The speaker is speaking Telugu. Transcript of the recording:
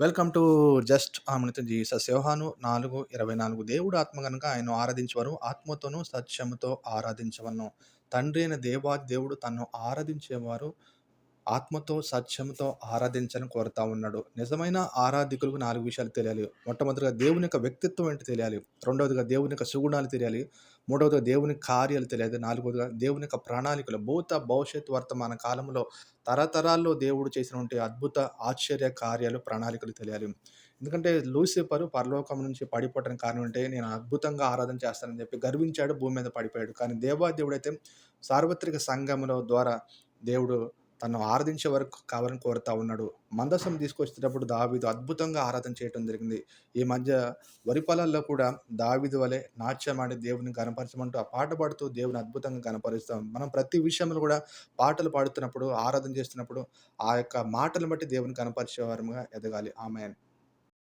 వెల్కమ్ టు జస్ట్ ఆమెతో జీసస్ యోహాను నాలుగు ఇరవై నాలుగు దేవుడు ఆత్మ కనుక ఆయన ఆరాధించవారు. ఆత్మతోనూ సత్యముతో ఆరాధించవను తండ్రి అయిన దేవా దేవుడు తను ఆరాధించేవారు. ఆత్మతో సత్యంతో ఆరాధించని కోరుతా ఉన్నాడు. నిజమైన ఆరాధికులకు నాలుగు విషయాలు తెలియాలి. మొట్టమొదటిగా దేవుని యొక్క వ్యక్తిత్వం ఏంటి తెలియాలి? రెండవదిగా దేవుని యొక్క సుగుణాలు తెలియాలి. మూడవదిగా దేవుని కార్యాలు తెలియాలి. నాలుగవదిగా దేవుని యొక్క ప్రణాళికలు. భూత భవిష్యత్ వర్తమాన కాలంలో తరతరాల్లో దేవుడు చేసినటువంటి అద్భుత ఆశ్చర్య కార్యాలు ప్రణాళికలు తెలియాలి. ఎందుకంటే లూసిఫరు పరలోకం నుంచి పడిపోవడానికి కారణం అంటే నేను అద్భుతంగా ఆరాధన చేస్తానని చెప్పి గర్వించాడు భూమి మీద పడిపోయాడు. కానీ దేవాదేవుడు అయితే సార్వత్రిక సంఘముల ద్వారా దేవుడు తను ఆరాధించే వరకు కావాలని కోరుతా ఉన్నాడు. మందసం తీసుకొచ్చేటప్పుడు దావీదు అద్భుతంగా ఆరాధన చేయడం జరిగింది. ఈ మధ్య వరి పొలాల్లో కూడా దావీదు వలె నాట్యమాడి దేవుని గనపరచమంటూ ఆ పాట పాడుతూ దేవుని అద్భుతంగా గనపరుస్తాం మనం ప్రతి విషయంలో కూడా పాటలు పాడుతున్నప్పుడు ఆరాధన చేస్తున్నప్పుడు ఆ యొక్క మాటలు బట్టి దేవుని కనపరిచేవారముగా ఎదగాలి. ఆమె